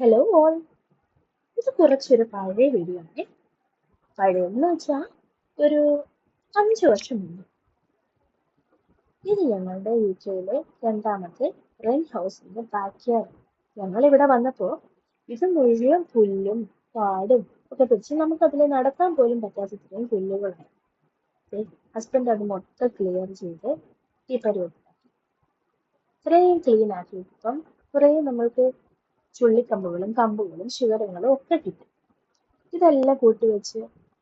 Hello all ഇത് കുറച്ചൊരു പഴയ വീഡിയോ ആണ്. പഴയെന്ന് വെച്ചാൽ ഒരു അഞ്ച് വർഷം മുമ്പ് ഇത് ഞങ്ങളുടെ യു രണ്ടാമത്തെ റെൻ ഹൗസിന്റെ ബാക്കിയാണ് ഞങ്ങൾ ഇവിടെ വന്നപ്പോൾ ഇത് മുഴുവൻ പുല്ലും കാടും ഒക്കെ പിടിച്ച് നമുക്ക് അതിൽ നടക്കാൻ പോലും പറ്റാത്തത്രയും പുല്ലുകളാണ്. ഹസ്ബൻഡ് അത് മൊത്തം ക്ലിയർ ചെയ്ത് ഈ പരിപാടി. ഇത്രയും ക്ലീൻ ആക്കിയപ്പം കുറേ നമ്മൾക്ക് ചുള്ളിക്കമ്പുകളും കമ്പുകളും ശിഖരങ്ങളും ഒക്കെ കിട്ടും. ഇതെല്ലാം കൂട്ടിവെച്ച്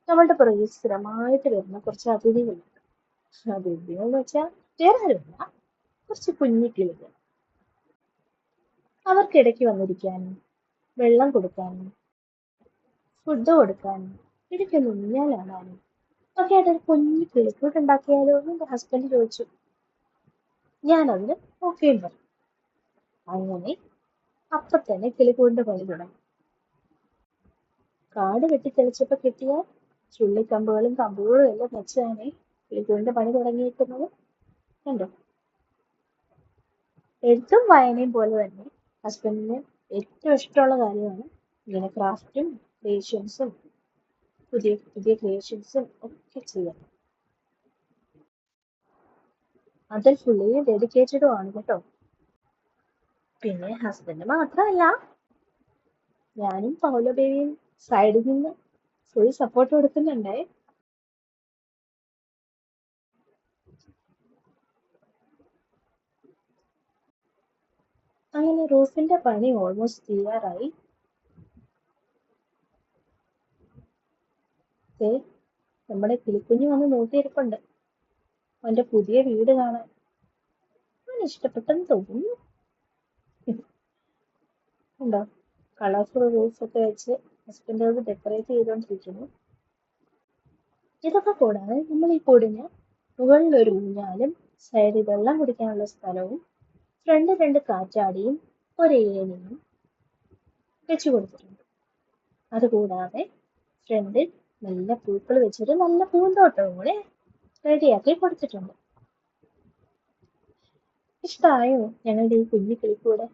നമ്മളുടെ പുറകിൽ സ്ഥിരമായിട്ട് വരുന്ന കുറച്ച് അതിഥികളുണ്ട് അതിഥികൾ. എന്ന് വെച്ചാൽ വേറെ ആരുമില്ല കുറച്ച് കുഞ്ഞിക്കിളികൾ കിളികൾ. അവർക്കിടയ്ക്ക് വന്നിരിക്കാനും വെള്ളം കൊടുക്കാനും ഫുഡ് കൊടുക്കാനും ഇടയ്ക്കൊന്ന് ഊഞ്ഞാലാടാനും ഒക്കെ ആയിട്ട് ഒരു കുഞ്ഞു കിളിക്കൂട്ട് ഉണ്ടാക്കിയാലോ എന്ന് എന്റെ ഹസ്ബൻഡ് ചോദിച്ചു. ഞാനതിന് ഓക്കെയും പറഞ്ഞു. അങ്ങനെ അപ്പൊ തന്നെ കിളിക്കൂടിന്റെ പണി തുടങ്ങി. കാട് വെട്ടി വെട്ടിത്തെളിച്ചപ്പോ കിട്ടിയ ചുള്ളിക്കമ്പുകളും കമ്പുകളും എല്ലാം വെച്ചാണ് കിളിക്കൂടിന്റെ പണി തുടങ്ങിയിരിക്കുന്നത് കണ്ടോ? എഴുത്തും വായനയും പോലെ തന്നെ ഹസ്ബൻഡിന് ഏറ്റവും ഇഷ്ടമുള്ള കാര്യമാണ് ഇങ്ങനെ ക്രാഫ്റ്റും ക്രിയേഷൻസും പുതിയ പുതിയ ക്രിയേഷൻസും ഒക്കെ ചെയ്യാൻ. അതിൽ ഫുള്ളി ഡെഡിക്കേറ്റഡും ആണ് കേട്ടോ. പിന്നെ ഹസ്ബൻഡ് മാത്രമല്ല ഞാനും പൗലോ ബേബിയും സൈഡിൽ നിന്ന് ഫുൾ സപ്പോർട്ട് കൊടുക്കുന്നുണ്ടേ. അങ്ങനെ റൂഫിന്റെ പണി ഓൾമോസ്റ്റ് തീരാറായി ദേ, നമ്മുടെ കിളിക്കുഞ്ഞ് വന്ന് നോക്കിയിരിപ്പുണ്ട്. അവന്റെ പുതിയ വീട് കാണാൻ. അവന് ഇഷ്ടപ്പെട്ടെന്ന് തോന്നുന്നു. ഉണ്ടോ? കളർഫുൾ റൂഫ് ഒക്കെ വെച്ച് ഹസ്ബൻഡ് അത് ഡെക്കറേറ്റ് ചെയ്തോണ്ടിരിക്കുന്നു. ഇതൊക്കെ കൂടാതെ നമ്മൾ ഈ കൂടിന് മുകളിൽ ഒരു ഊഞ്ഞാലും സൈഡിൽ വെള്ളം കുടിക്കാനുള്ള സ്ഥലവും ഫ്രണ്ട് രണ്ട് കാറ്റാടിയും ഒരു ഏണിയും വെച്ചു കൊടുത്തിട്ടുണ്ട്. അതുകൂടാതെ ഫ്രണ്ടിൽ നല്ല പൂക്കൾ വെച്ചൊരു നല്ല പൂന്തോട്ടവും കൂടെ റെഡിയാക്കി കൊടുത്തിട്ടുണ്ട്. ഇഷ്ടമായോ ഞങ്ങളുടെ ഈ കുഞ്ഞു കിളിക്കൂടെ